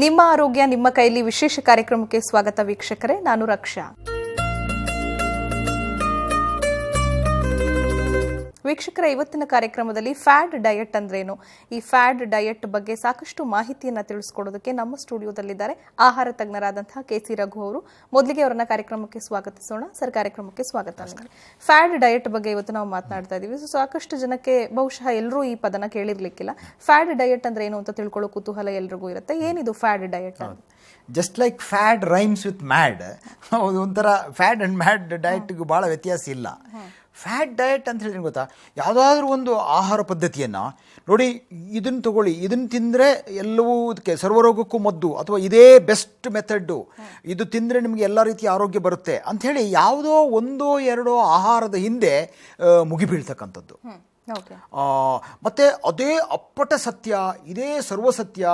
ನಿಮ್ಮ ಆರೋಗ್ಯ ನಿಮ್ಮ ಕೈಲಿ ವಿಶೇಷ ಕಾರ್ಯಕ್ರಮಕ್ಕೆ ಸ್ವಾಗತ ವೀಕ್ಷಕರೇ. ನಾನು ರಕ್ಷಾ. ವೀಕ್ಷಕರ ಇವತ್ತಿನ ಕಾರ್ಯಕ್ರಮದಲ್ಲಿ ಫ್ಯಾಡ್ ಡಯಟ್ ಅಂದ್ರೇನು? ಈ ಫ್ಯಾಡ್ ಡಯಟ್ ಬಗ್ಗೆ ಸಾಕಷ್ಟು ಮಾಹಿತಿಯನ್ನು ತಿಳಿಸ್ಕೊಡೋದಕ್ಕೆ ನಮ್ಮ ಸ್ಟುಡಿಯೋದಲ್ಲಿದ್ದಾರೆ ಆಹಾರ ತಜ್ಞರಾದಂತಹ ಕೆ ಸಿ ರಘು ಅವರು. ಮೊದಲಿಗೆ ಅವರನ್ನ ಕಾರ್ಯಕ್ರಮಕ್ಕೆ ಸ್ವಾಗತಿಸೋಣ. ಸರ್ ಕಾರ್ಯಕ್ರಮಕ್ಕೆ ಸ್ವಾಗತ ಫ್ಯಾಡ್ ಡಯಟ್ ಬಗ್ಗೆ ಇವತ್ತು ನಾವು ಮಾತನಾಡ್ತಾ ಇದೀವಿ. ಸೊ ಸಾಕಷ್ಟು ಜನಕ್ಕೆ ಬಹುಶಃ ಎಲ್ಲರೂ ಈ ಪದನ ಕೇಳಿರ್ಲಿಕ್ಕಿಲ್ಲ. ಫ್ಯಾಡ್ ಡಯಟ್ ಅಂದ್ರೆ ಏನು ಅಂತ ತಿಳ್ಕೊಳ್ಳೋ ಕುತೂಹಲ ಎಲ್ರಿಗೂ ಇರುತ್ತೆ. ಏನಿದು fad diet just like fad rhymes with mad ಒಂಥರ ಫ್ಯಾಡ್ ಆ್ಯಂಡ್ ಮ್ಯಾಡ್ ಡಯಟ್ಗೂ ಭಾಳ ವ್ಯತ್ಯಾಸ ಇಲ್ಲ. ಫ್ಯಾಟ್ ಡಯಟ್ ಅಂತ ಹೇಳಿದ್ರೆ ಗೊತ್ತಾ? ಯಾವುದಾದ್ರೂ ಒಂದು ಆಹಾರ ಪದ್ಧತಿಯನ್ನು ನೋಡಿ ಇದನ್ನು ತಗೊಳ್ಳಿ ಇದನ್ನು ತಿಂದರೆ ಎಲ್ಲವೂ ಇದಕ್ಕೆ ಸರ್ವರೋಗಕ್ಕೂ ಮದ್ದು, ಅಥವಾ ಇದೇ ಬೆಸ್ಟ್ ಮೆಥಡ್ಡು ಇದು ತಿಂದರೆ ನಿಮಗೆ ಎಲ್ಲ ರೀತಿಯ ಆರೋಗ್ಯ ಬರುತ್ತೆ ಅಂಥೇಳಿ ಯಾವುದೋ ಒಂದೋ ಎರಡೋ ಆಹಾರದ ಹಿಂದೆ ಮುಗಿಬೀಳ್ತಕ್ಕಂಥದ್ದು. ಮತ್ತೆ ಅದೇ ಅಪ್ಪಟ ಸತ್ಯ ಇದೇ ಸರ್ವಸತ್ಯ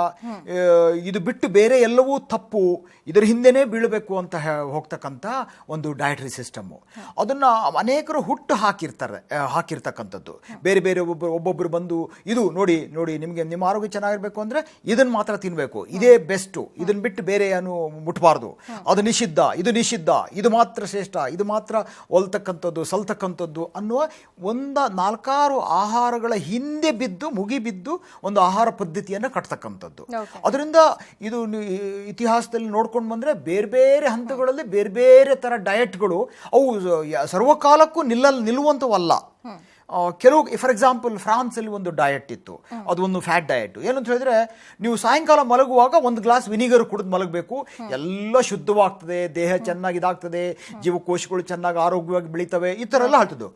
ಇದು ಬಿಟ್ಟು ಬೇರೆ ಎಲ್ಲವೂ ತಪ್ಪು ಇದರ ಹಿಂದೆನೇ ಬೀಳಬೇಕು ಅಂತ ಹೋಗ್ತಕ್ಕಂತ ಹೋಗ್ತಕ್ಕಂಥ ಒಂದು ಡಯಟ್ರಿ ಸಿಸ್ಟಮ್ಮು ಅದನ್ನು ಅನೇಕರು ಹುಟ್ಟು ಹಾಕಿರ್ತಾರೆ ಹಾಕಿರ್ತಕ್ಕಂಥದ್ದು. ಬೇರೆ ಬೇರೆ ಒಬ್ಬರು ಒಬ್ಬೊಬ್ಬರು ಬಂದು ಇದು ನೋಡಿ ನೋಡಿ ನಿಮಗೆ ನಿಮ್ಮ ಆರೋಗ್ಯ ಚೆನ್ನಾಗಿರಬೇಕು ಅಂದರೆ ಇದನ್ನು ಮಾತ್ರ ತಿನ್ನಬೇಕು ಇದೇ ಬೆಸ್ಟು. ಇದನ್ನು ಬಿಟ್ಟು ಬೇರೆ ಏನು ಮುಟ್ಬಾರ್ದು. ಅದು ನಿಷಿದ್ಧ ಇದು ನಿಷಿದ್ಧ ಇದು ಮಾತ್ರ ಶ್ರೇಷ್ಠ ಇದು ಮಾತ್ರ ಒಲ್ತಕ್ಕಂಥದ್ದು ಸಲ್ತಕ್ಕಂಥದ್ದು ಅನ್ನುವ ಒಂದ ನಾಲ್ಕಾರು ಆಹಾರಗಳ ಹಿಂದೆ ಬಿದ್ದು ಮುಗಿಬಿದ್ದು ಒಂದು ಆಹಾರ ಪದ್ಧತಿಯನ್ನು ಕಟ್ತಕ್ಕಂಥದ್ದು. ಅದರಿಂದ ಇದು ಇತಿಹಾಸದಲ್ಲಿ ನೋಡ್ಕೊಂಡು ಬಂದರೆ ಬೇರೆ ಬೇರೆ ಹಂತಗಳಲ್ಲಿ ಬೇರೆ ಬೇರೆ ಥರ ಡಯಟ್ಗಳು ಅವು ಸರ್ವಕಾಲಕ್ಕೂ ನಿಲ್ಲಲ್ ನಿಲ್ಲುವಂಥವಲ್ಲ. ಕೆಲವು ಫಾರ್ ಎಕ್ಸಾಂಪಲ್ ಫ್ರಾನ್ಸಲ್ಲಿ ಒಂದು ಡಯಟ್ ಇತ್ತು. ಅದು ಒಂದು ಫ್ಯಾಟ್ ಡಯಟ್ ಏನಂತ ಹೇಳಿದ್ರೆ ನೀವು ಸಾಯಂಕಾಲ ಮಲಗುವಾಗ ಒಂದು ಗ್ಲಾಸ್ ವಿನಿಗರ್ ಕುಡಿದು ಮಲಗಬೇಕು. ಎಲ್ಲ ಶುದ್ಧವಾಗ್ತದೆ ದೇಹ ಚೆನ್ನಾಗಿ ಇದಾಗ್ತದೆ ಜೀವಕೋಶಗಳು ಚೆನ್ನಾಗಿ ಆರೋಗ್ಯವಾಗಿ ಬೆಳೀತವೆ ಈ ಥರ ಎಲ್ಲ ಹೇಳ್ತಿದ್ದು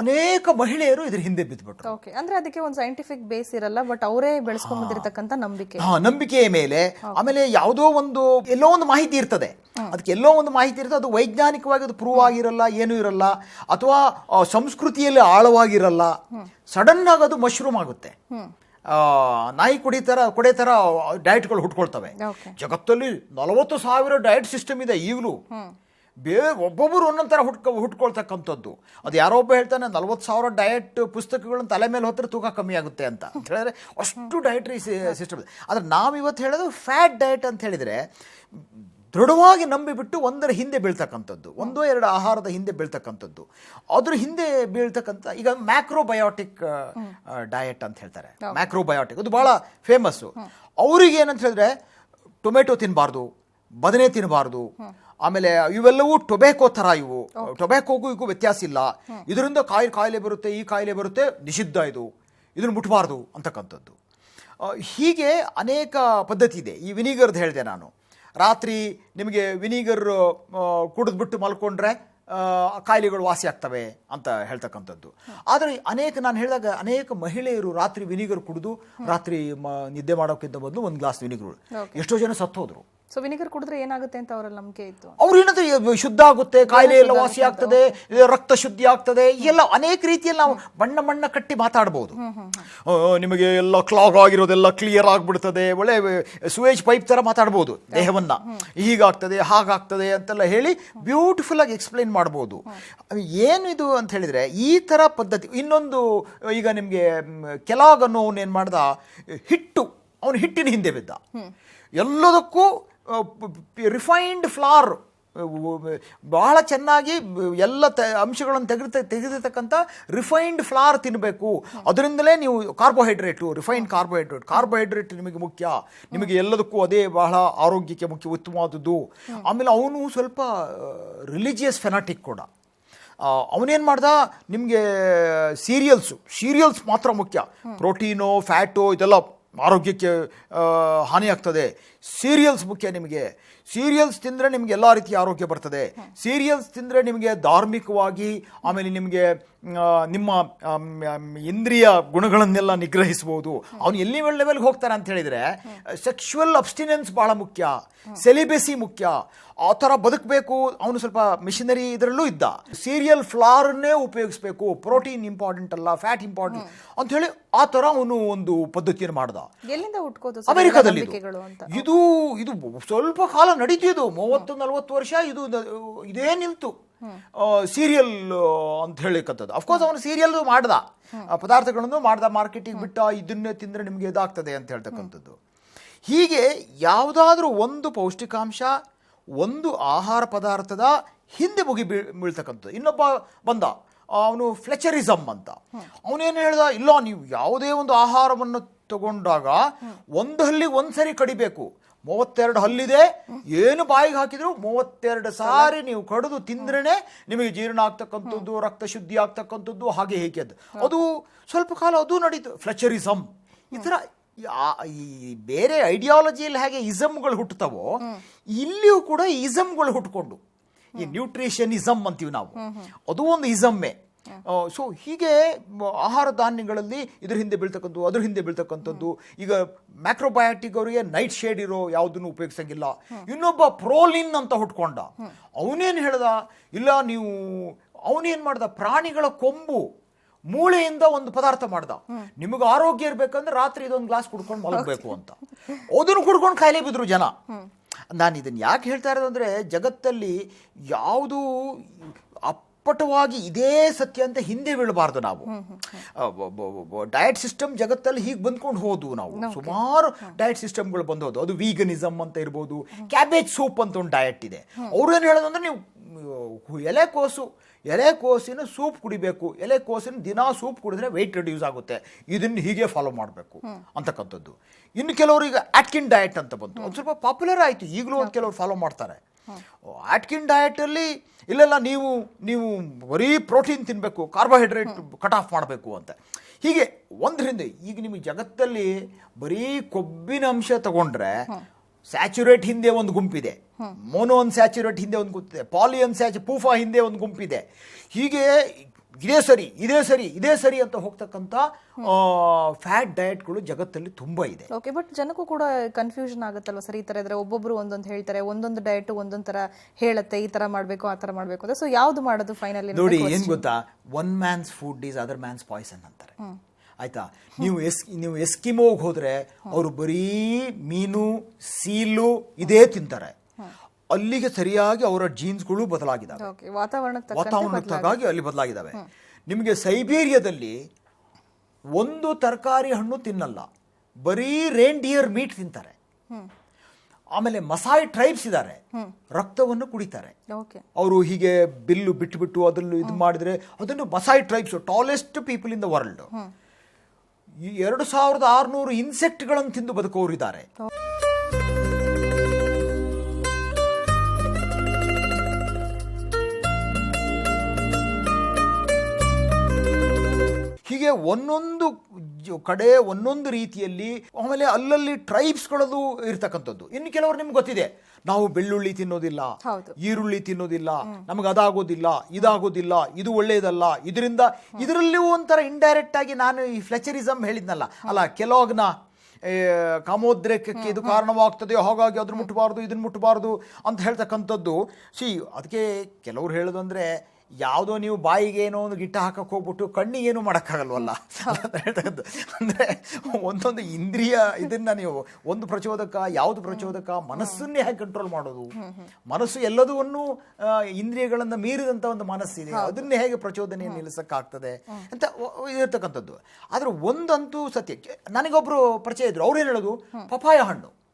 ಅನೇಕ ಮಹಿಳೆಯರು ಇದ್ರ ಹಿಂದೆ ಬಿದ್ದುಬಿಟ್ರು ಓಕೆ ಅಂದ್ರೆ ಅದಕ್ಕೆ ಒಂದು ಸೈಂಟಿಫಿಕ್ ಬೇಸ್ ಇರಲ್ಲ ಬಟ್ ಅವರೇ ಬೆಳೆಸ್ಕೊಂಡ್ ಬಂದಿರತಕ್ಕಂತ ನಂಬಿಕೆ. ಹಾ ನಂಬಿಕೆಯ ಮೇಲೆ ಆಮೇಲೆ ಯಾವುದೋ ಒಂದು ಎಲ್ಲೋ ಒಂದು ಮಾಹಿತಿ ಇರ್ತದೆ. ಅದಕ್ಕೆ ಎಲ್ಲೋ ಒಂದು ಮಾಹಿತಿ ಇರ್ತದೆ ಅದು ವೈಜ್ಞಾನಿಕವಾಗಿ ಅದು ಪ್ರೂವ್ ಆಗಿರಲ್ಲ ಏನೂ ಇರಲ್ಲ ಅಥವಾ ಸಂಸ್ಕೃತಿಯಲ್ಲಿ ಆಳವಾಗಿರಲ್ಲ ಸಡನ್ ಆಗಿ ಅದು ಮಶ್ರೂಮ್ ಆಗುತ್ತೆ. ನಾಯಿ ಕುಡಿ ಥರ ಕೊಡೆ ಥರ ಡಯಟ್ಗಳು ಹುಟ್ಕೊಳ್ತವೆ. ಜಗತ್ತಲ್ಲಿ ನಲವತ್ತು ಸಾವಿರ ಡಯಟ್ ಸಿಸ್ಟಮ್ ಇದೆ ಈಗಲೂ. ಬೇ ಒಬ್ಬೊಬ್ಬರು ಒಂದೊಂದು ಥರ ಹುಟ್ಕೊ ಹುಟ್ಕೊಳ್ತಕ್ಕಂಥದ್ದು. ಅದು ಯಾರೋ ಒಬ್ಬ ಹೇಳ್ತಾನೆ ನಲ್ವತ್ತು ಸಾವಿರ ಡಯಟ್ ಪುಸ್ತಕಗಳನ್ನ ತಲೆ ಮೇಲೆ ಹೊತ್ತರೆ ತೂಕ ಕಮ್ಮಿ ಆಗುತ್ತೆ ಅಂತ. ಅಂತ ಹೇಳಿದ್ರೆ ಅಷ್ಟು ಡಯಟ್ರಿ ಸಿಸ್ಟಮ್ ಇದೆ. ಆದರೆ ನಾವು ಇವತ್ತು ಹೇಳೋದು ಫ್ಯಾಟ್ ಡಯಟ್ ಅಂತ ಹೇಳಿದರೆ ದೃಢವಾಗಿ ನಂಬಿಬಿಟ್ಟು ಒಂದರ ಹಿಂದೆ ಬೀಳ್ತಕ್ಕಂಥದ್ದು. ಒಂದೋ ಎರಡು ಆಹಾರದ ಹಿಂದೆ ಬೀಳ್ತಕ್ಕಂಥದ್ದು. ಅದ್ರ ಹಿಂದೆ ಬೀಳ್ತಕ್ಕಂಥ ಈಗ ಮ್ಯಾಕ್ರೋಬಯೋಟಿಕ್ ಡಯಟ್ ಅಂತ ಹೇಳ್ತಾರೆ. ಮ್ಯಾಕ್ರೋಬಯೋಟಿಕ್ ಅದು ಭಾಳ ಫೇಮಸ್ಸು ಅವ್ರಿಗೆ ಏನಂತ ಹೇಳಿದ್ರೆ ಟೊಮೆಟೊ ತಿನ್ನಬಾರ್ದು ಬದನೆ ತಿನ್ನಬಾರ್ದು ಆಮೇಲೆ ಇವೆಲ್ಲವೂ ಟೊಬ್ಯಾಕೋ ಥರ ಇವು. ಟೊಬ್ಯಾಕೋಗೂ ಇಗೂ ವ್ಯತ್ಯಾಸ ಇಲ್ಲ. ಇದರಿಂದ ಕಾಯಿ ಕಾಯಿಲೆ ಬರುತ್ತೆ ಈ ಕಾಯಿಲೆ ಬರುತ್ತೆ ನಿಷಿದ್ಧ ಇದು. ಇದನ್ನು ಮುಟ್ಬಾರ್ದು ಅಂತಕ್ಕಂಥದ್ದು. ಹೀಗೆ ಅನೇಕ ಪದ್ಧತಿ ಇದೆ. ಈ ವಿನಿಗರ್ದು ಹೇಳಿದೆ ನಾನು. ರಾತ್ರಿ ನಿಮಗೆ ವಿನಿಗರ್ ಕುಡಿದ್ಬಿಟ್ಟು ಮಲ್ಕೊಂಡ್ರೆ ಕಾಯಿಲೆಗಳು ವಾಸಿ ಆಗ್ತವೆ ಅಂತ ಹೇಳ್ತಕ್ಕಂಥದ್ದು. ಆದರೆ ಅನೇಕ ನಾನು ಹೇಳಿದಾಗ ಅನೇಕ ಮಹಿಳೆಯರು ರಾತ್ರಿ ವಿನಿಗರ್ ಕುಡಿದು ರಾತ್ರಿ ಮ- ನಿದ್ದೆ ಮಾಡೋಕ್ಕಿಂತ ಮೊದಲು ಒಂದು ಗ್ಲಾಸ್ ವಿನಿಗರ್ ಎಷ್ಟೋ ಜನ ಸತ್ತೋದ್ರು. ಸೊ ವಿನಿಗರ್ ಕುಡಿದ್ರೆ ಏನಾಗುತ್ತೆ ಅಂತ ಅವರಲ್ಲಿ ನಂಬಿಕೆ ಇತ್ತು. ಅವ್ರು ಏನಂದ್ರೆ ಶುದ್ಧ ಆಗುತ್ತೆ ಕಾಯಿಲೆ ಎಲ್ಲ ವಾಸಿ ಆಗ್ತದೆ. ರಕ್ತ ಶುದ್ಧಿ ಆಗ್ತದೆ ಎಲ್ಲ ಅನೇಕ ರೀತಿಯಲ್ಲಿ ನಾವು ಬಣ್ಣ ಬಣ್ಣ ಕಟ್ಟಿ ಮಾತಾಡ್ಬೋದು. ನಿಮಗೆ ಎಲ್ಲ ಕ್ಲಾಗ್ ಆಗಿರೋದೆಲ್ಲ ಕ್ಲಿಯರ್ ಆಗಿಬಿಡ್ತದೆ ಒಳ್ಳೆ ಸುವೇಜ್ ಪೈಪ್ ಥರ ಮಾತಾಡ್ಬೋದು ದೇಹವನ್ನ. ಹೀಗಾಗ್ತದೆ ಹಾಗಾಗ್ತದೆ ಅಂತೆಲ್ಲ ಹೇಳಿ ಬ್ಯೂಟಿಫುಲ್ ಆಗಿ ಎಕ್ಸ್ಪ್ಲೈನ್ ಮಾಡ್ಬೋದು. ಏನು ಇದು ಅಂತ ಹೇಳಿದ್ರೆ ಈ ಥರ ಪದ್ಧತಿ ಇನ್ನೊಂದು ಈಗ ನಿಮಗೆ ಕೆಲಾಗ್ ಅನ್ನೋನು ಏನು ಮಾಡ್ದ ಹಿಟ್ಟು ಅವನು ಹಿಟ್ಟಿನ ಹಿಂದೆ ಬಿದ್ದ. ಎಲ್ಲದಕ್ಕೂ ರಿಫೈನ್ಡ್ ಫ್ಲಾರ್ ಬಹಳ ಚೆನ್ನಾಗಿ ಎಲ್ಲ ತ ಅಂಶಗಳನ್ನು ತೆಗೆದ ತೆಗೆದಿರ್ತಕ್ಕಂಥ ರಿಫೈನ್ಡ್ ಫ್ಲಾರ್ ತಿನ್ನಬೇಕು ಅದರಿಂದಲೇ ನೀವು ಕಾರ್ಬೋಹೈಡ್ರೇಟು ರಿಫೈನ್ಡ್ ಕಾರ್ಬೋಹೈಡ್ರೇಟ್ ಕಾರ್ಬೋಹೈಡ್ರೇಟ್ ನಿಮಗೆ ಮುಖ್ಯ. ನಿಮಗೆ ಎಲ್ಲದಕ್ಕೂ ಅದೇ ಬಹಳ ಆರೋಗ್ಯಕ್ಕೆ ಮುಖ್ಯ ಉತ್ತಮವಾದದ್ದು. ಆಮೇಲೆ ಅವನು ಸ್ವಲ್ಪ ರಿಲಿಜಿಯಸ್ ಫೆನಾಟಿಕ್ ಕೂಡ. ಅವನೇನು ಮಾಡ್ದ? ನಿಮಗೆ ಸೀರಿಯಲ್ಸು ಸೀರಿಯಲ್ಸ್ ಮಾತ್ರ ಮುಖ್ಯ. ಪ್ರೋಟೀನು ಫ್ಯಾಟು ಇದೆಲ್ಲ ಆರೋಗ್ಯಕ್ಕೆ ಹಾನಿಯಾಗ್ತದೆ. ಸೀರಿಯಲ್ಸ್ ಮುಖ್ಯ ನಿಮಗೆ. ಸೀರಿಯಲ್ಸ್ ತಿಂದರೆ ನಿಮಗೆ ಎಲ್ಲ ರೀತಿಯ ಆರೋಗ್ಯ ಬರ್ತದೆ. ಸೀರಿಯಲ್ಸ್ ತಿಂದರೆ ನಿಮಗೆ ಧಾರ್ಮಿಕವಾಗಿ ಆಮೇಲೆ ನಿಮಗೆ ನಿಮ್ಮ ಇಂದ್ರಿಯ ಗುಣಗಳನ್ನೆಲ್ಲ ನಿಗ್ರಹಿಸ್ಬೋದು. ಅವನು ಎಲ್ಲಿ ಲೆವೆಲ್ಗೆ ಹೋಗ್ತಾನೆ ಅಂತ ಹೇಳಿದರೆ ಸೆಕ್ಷುವಲ್ ಅಬ್ಸ್ಟಿನೆನ್ಸ್ ಭಾಳ ಮುಖ್ಯ. ಸೆಲಿಬೆಸಿ ಮುಖ್ಯ. ಆ ಥರ ಬದುಕಬೇಕು ಅವನು ಸ್ವಲ್ಪ ಮಿಷನರಿ ಇದರಲ್ಲೂ ಇದ್ದ. ಸೀರಿಯಲ್ ಫ್ಲಾರನ್ನೇ ಉಪಯೋಗಿಸ್ಬೇಕು. ಪ್ರೋಟೀನ್ ಇಂಪಾರ್ಟೆಂಟ್ ಅಲ್ಲ ಫ್ಯಾಟ್ ಇಂಪಾರ್ಟೆಂಟ್ ಅಂತ ಹೇಳಿ ಆ ಥರ ಅವನು ಒಂದು ಪದ್ಧತಿಯನ್ನು ಮಾಡ್ದ. ಅಮೆರಿಕದಲ್ಲಿ ಇದು. ಇದು ಇದು ಸ್ವಲ್ಪ ಕಾಲ ನಡೀತಿದ್ದು ಮೂವತ್ತು ನಲವತ್ತು ವರ್ಷ ಇದು ಇದೇ ನಿಲ್ತು. ಸೀರಿಯಲ್ ಅಂತ ಹೇಳಿಕ್ಕಂಥದ್ದು ಅಫ್ಕೋರ್ಸ್ ಅವನು ಸೀರಿಯಲ್ ಮಾಡ್ದ. ಪದಾರ್ಥಗಳನ್ನು ಮಾಡ್ದ ಮಾರ್ಕೆಟಿಗೆ ಬಿಟ್ಟ ಇದನ್ನೇ ತಿಂದರೆ ನಿಮಗೆ ಇದಾಗ್ತದೆ ಅಂತ ಹೇಳ್ತಕ್ಕಂಥದ್ದು. ಹೀಗೆ ಯಾವುದಾದ್ರೂ ಒಂದು ಪೌಷ್ಟಿಕಾಂಶ ಒಂದು ಆಹಾರ ಪದಾರ್ಥದ ಹಿಂದೆ ಮುಗಿ ಬೀಳ್ ಬೀಳ್ತಕ್ಕಂಥದ್ದು. ಇನ್ನೊಬ್ಬ ಬಂದ ಅವನು ಫ್ಲೆಚರಿಸಮ್ ಅಂತ. ಅವನೇನು ಹೇಳ್ದ ಇಲ್ಲ ನೀವು ಯಾವುದೇ ಒಂದು ಆಹಾರವನ್ನು ತಗೊಂಡಾಗ ಒಂದು ಹಲ್ಲಿ ಒಂದ್ಸರಿ ಕಡಿಬೇಕು. ಮೂವತ್ತೆರಡು ಹಲ್ಲಿದೆ. ಏನು ಬಾಯಿಗೆ ಹಾಕಿದ್ರು? ಮೂವತ್ತೆರಡು ಸಾರಿ ನೀವು ಕಡಿದು ತಿಂದ್ರೇ ನಿಮಗೆ ಜೀರ್ಣ ಆಗ್ತಕ್ಕಂಥದ್ದು ರಕ್ತ ಶುದ್ಧಿ ಆಗ್ತಕ್ಕಂಥದ್ದು ಹಾಗೆ ಹೇಗೆ ಅದು ಅದು ಸ್ವಲ್ಪ ಕಾಲ ಅದು ನಡೀತು. ಫ್ಲೆಚರಿಸಮ್ ಈ ಥರ ಈ ಬೇರೆ ಐಡಿಯಾಲಜಿಯಲ್ಲಿ ಹೇಗೆ ಇಸಮ್ಗಳು ಹುಟ್ಟುತ್ತವೋ ಇಲ್ಲಿಯೂ ಕೂಡ ಇಸಮ್ಗಳು ಹುಟ್ಕೊಂಡು ಈ ನ್ಯೂಟ್ರಿಷನಿಸಮ್ ಅಂತೀವಿ ನಾವು. ಅದು ಒಂದು ಇಸಮ್ಮೆ. ಸೊ ಹೀಗೆ ಮ- ಆಹಾರ ಧಾನ್ಯಗಳಲ್ಲಿ ಇದ್ರ ಹಿಂದೆ ಬೀಳ್ತಕ್ಕಂಥದ್ದು ಅದ್ರ ಹಿಂದೆ ಬೀಳ್ತಕ್ಕಂಥದ್ದು. ಈಗ ಮ್ಯಾಕ್ರೋಬಯಾಟಿಕ್ ಅವರಿಗೆ ನೈಟ್ ಶೇಡ್ ಇರೋ ಯಾವುದನ್ನು ಉಪಯೋಗಿಸಂಗಿಲ್ಲ. ಇನ್ನೊಬ್ಬ ಪ್ರೋಲಿನ್ ಅಂತ ಹುಟ್ಕೊಂಡ ಅವನೇನು ಹೇಳ್ದ? ಇಲ್ಲ ನೀವು ಅವನೇನು ಮಾಡ್ದ? ಪ್ರಾಣಿಗಳ ಕೊಂಬು ಮೂಳೆಯಿಂದ ಒಂದು ಪದಾರ್ಥ ಮಾಡ್ದ. ನಿಮಗೆ ಆರೋಗ್ಯ ಇರಬೇಕಂದ್ರೆ ರಾತ್ರಿ ಇದೊಂದು ಗ್ಲಾಸ್ ಕುಡ್ಕೊಂಡು ಮಲಗಬೇಕು ಅಂತ. ಅದನ್ನು ಕುಡ್ಕೊಂಡು ಕಾಯಿಲೆ ಬಿದ್ರು ಜನ. ನಾನು ಇದನ್ನು ಯಾಕೆ ಹೇಳ್ತಾ ಇರೋದು ಅಂದರೆ ಜಗತ್ತಲ್ಲಿ ಯಾವುದು ಅಪ್ಪಟವಾಗಿ ಇದೇ ಸತ್ಯ ಅಂತ ಹಿಂದೆ ಬೀಳಬಾರ್ದು ನಾವು. ಡಯಟ್ ಸಿಸ್ಟಮ್ ಜಗತ್ತಲ್ಲಿ ಹೀಗೆ ಬಂದ್ಕೊಂಡು ಹೋದು ನಾವು. ಸುಮಾರು ಡಯಟ್ ಸಿಸ್ಟಮ್ಗಳು ಬಂದೋದು. ಅದು ವೀಗನಿಸಮ್ ಅಂತ ಇರ್ಬೋದು ಕ್ಯಾಬೇಜ್ ಸೂಪ್ ಅಂತ ಒಂದು ಡಯಟ್ ಇದೆ. ಅವ್ರೇನು ಹೇಳೋದು ಅಂದರೆ ನೀವು ಎಲೆಕೋಸು ಎಲೆಕೋಸಿನ ಸೂಪ್ ಕುಡಿಬೇಕು. ಎಲೆಕೋಸಿನ ದಿನ ಸೂಪ್ ಕುಡಿದ್ರೆ ವೆಯ್ಟ್ ರಿಡ್ಯೂಸ್ ಆಗುತ್ತೆ. ಇದನ್ನು ಹೀಗೆ ಫಾಲೋ ಮಾಡಬೇಕು ಅಂತಕ್ಕಂಥದ್ದು. ಇನ್ನು ಕೆಲವರು ಈಗ ಆಟ್ಕಿನ್ ಡಯಟ್ ಅಂತ ಬಂತು. ಒಂದು ಸ್ವಲ್ಪ ಪಾಪ್ಯುಲರ್ ಆಯಿತು. ಈಗಲೂ ಒಂದು ಕೆಲವರು ಫಾಲೋ ಮಾಡ್ತಾರೆ. ಆಟ್ಕಿನ್ ಡಯಟಲ್ಲಿ ಇಲ್ಲೆಲ್ಲ ನೀವು ನೀವು ಬರೀ ಪ್ರೋಟೀನ್ ತಿನ್ನಬೇಕು ಕಾರ್ಬೋಹೈಡ್ರೇಟ್ ಕಟ್ ಆಫ್ ಮಾಡಬೇಕು ಅಂತ. ಹೀಗೆ ಒಂದರಿಂದ ಈಗ ನಿಮಗೆ ಜಗತ್ತಲ್ಲಿ ಬರೀ ಕೊಬ್ಬಿನ ಅಂಶ ತಗೊಂಡ್ರೆ ಸ್ಯಾಚುರೇಟ್ ಹಿಂದೆ ಒಂದು ಗುಂಪಿದೆ. ಮೋನೋ ಅನ್ ಸ್ಯಾಚುರೇಟ್ ಹಿಂದೆ ಒಂದು ಗುಂಪಿದೆ. ಪಾಲಿ ಅನ್ ಸ್ಯಾಚು ಪೂಫಾ ಹಿಂದೆ ಒಂದು ಗುಂಪಿದೆ. ಹೀಗೆ ಇದೇ ಸರಿ ಇದೇ ಸರಿ ಇದೇ ಸರಿ ಅಂತ ಹೋಗ್ತಕ್ಕಂಥ ಫ್ಯಾಟ್ ಡಯಟ್ಗಳು ಜಗತ್ತಲ್ಲಿ ತುಂಬ ಇದೆ. ಓಕೆ ಬಟ್ ಜನಕ್ಕೂ ಕೂಡ ಕನ್ಫ್ಯೂಷನ್ ಆಗುತ್ತಲ್ವ ಸರ್? ಈ ಥರ ಇದ್ರೆ ಒಬ್ಬೊಬ್ರು ಒಂದೊಂದು ಹೇಳ್ತಾರೆ ಒಂದೊಂದು ಡಯಟ್ ಒಂದೊಂದು ತರ ಹೇಳುತ್ತೆ ಈ ತರ ಮಾಡಬೇಕು ಆ ತರ ಮಾಡಬೇಕು ಅಂತ. ಸೊ ಯಾವ್ದು ಮಾಡೋದು ಫೈನಲಿ ನೋಡಿ ಏನು ಗೊತ್ತಾ? One man's food is other man's poison ಅಂತಾರೆ. ಆಯ್ತಾ? ನೀವು ಎಸ್ ನೀವು ಎಸ್ಕಿಮೋಗ್ ಹೋದ್ರೆ ಅವರು ಬರೀ ಮೀನು ಸೀಲು ಇದೇ ತಿಂತಾರೆ. ಅಲ್ಲಿಗೆ ಸರಿಯಾಗಿ ಅವರ ಜೀನ್ಸ್ಗಳು ಬದಲಾಗಿದ್ದಾವೆ ವಾತಾವರಣಕ್ಕಾಗಿ ಅಲ್ಲಿ ಬದಲಾಗಿದ್ದಾವೆ ನಿಮಗೆ ಸೈಬೀರಿಯಾದಲ್ಲಿ ಒಂದು ತರಕಾರಿ ಹಣ್ಣು ತಿನ್ನಲ್ಲ ಬರೀ ರೇಂಡಿಯರ್ ಮೀಟ್ ತಿಂತಾರೆ. ಆಮೇಲೆ ಮಸಾಯಿ ಟ್ರೈಬ್ಸ್ ಇದ್ದಾರೆ ರಕ್ತವನ್ನು ಕುಡಿತಾರೆ. ಅವರು ಹೀಗೆ ಬಿಲ್ಲು ಬಿಟ್ಟು ಬಿಟ್ಟು ಅದನ್ನು ಇದು ಮಾಡಿದ್ರೆ ಅದನ್ನು Maasai tribes tallest people in the world ಈ ಎರಡು ಸಾವಿರದ ಆರುನೂರು ಇನ್ಸೆಕ್ಟ್ಗಳನ್ನು ತಿಂದು ಬದುಕೋರಿದ್ದಾರೆ ಹೀಗೆ ಒಂದೊಂದು ಕಡೆ ಒಂದೊಂದು ರೀತಿಯಲ್ಲಿ ಆಮೇಲೆ ಅಲ್ಲಲ್ಲಿ ಟ್ರೈಬ್ಸ್ಗಳದು ಇರ್ತಕ್ಕಂಥದ್ದು. ಇನ್ನು ಕೆಲವರು ನಿಮ್ಗೆ ಗೊತ್ತಿದೆ ನಾವು ಬೆಳ್ಳುಳ್ಳಿ ತಿನ್ನೋದಿಲ್ಲ. ಈರುಳ್ಳಿ ತಿನ್ನೋದಿಲ್ಲ ನಮಗೆ ಅದಾಗೋದಿಲ್ಲ ಇದಾಗೋದಿಲ್ಲ ಇದು ಒಳ್ಳೆಯದಲ್ಲ ಇದರಿಂದ ಇದರಲ್ಲಿಯೂ ಒಂಥರ ಇಂಡೈರೆಕ್ಟ್ ಆಗಿ ನಾನು ಈ ಫ್ಲೆಚರಿಸಮ್ ಹೇಳಿದ್ನಲ್ಲ. ಅಲ್ಲ ಕೆಲವಾಗ್ನ ಕಾಮೋದ್ರೇಕಕ್ಕೆ ಇದು ಕಾರಣವಾಗ್ತದೆ ಹಾಗಾಗಿ ಅದ್ರ ಮುಟ್ಟಬಾರ್ದು ಇದನ್ನು ಮುಟ್ಟಬಾರ್ದು ಅಂತ ಹೇಳ್ತಕ್ಕಂಥದ್ದು. ಸಿ ಅದಕ್ಕೆ ಕೆಲವ್ರು ಹೇಳೋದಂದ್ರೆ ಯಾವುದೋ ನೀವು ಬಾಯಿಗೆ ಏನೋ ಒಂದು ಗಿಟ್ಟ ಹಾಕಕ್ಕೆ ಹೋಗ್ಬಿಟ್ಟು ಕಣ್ಣಿಗೆ ಏನು ಮಾಡೋಕ್ಕಾಗಲ್ವಲ್ಲ? ಅಂತ ಹೇಳ್ತಕ್ಕಂಥ ಅಂದರೆ ಒಂದೊಂದು ಇಂದ್ರಿಯ ಇದನ್ನ ನೀವು ಒಂದು ಪ್ರಚೋದಕ ಯಾವುದು ಪ್ರಚೋದಕ ಮನಸ್ಸನ್ನೇ ಹೇಗೆ ಕಂಟ್ರೋಲ್ ಮಾಡೋದು? ಮನಸ್ಸು ಎಲ್ಲದನ್ನು ಇಂದ್ರಿಯಗಳನ್ನು ಮೀರಿದಂಥ ಒಂದು ಮನಸ್ಸಿದೆ. ಅದನ್ನೇ ಹೇಗೆ ಪ್ರಚೋದನೆ ನಿಲ್ಲಿಸೋಕ್ಕಾಗ್ತದೆ? ಅಂತ ಇರತಕ್ಕಂಥದ್ದು. ಆದ್ರೆ ಒಂದಂತೂ ಸತ್ಯ. ನನಗೊಬ್ಬರು ನನಗೊಬ್ರು ಪರಿಚಯ ಇದ್ರು. ಏನು ಹೇಳೋದು? ಪಪಾಯ ಹಣ್ಣು.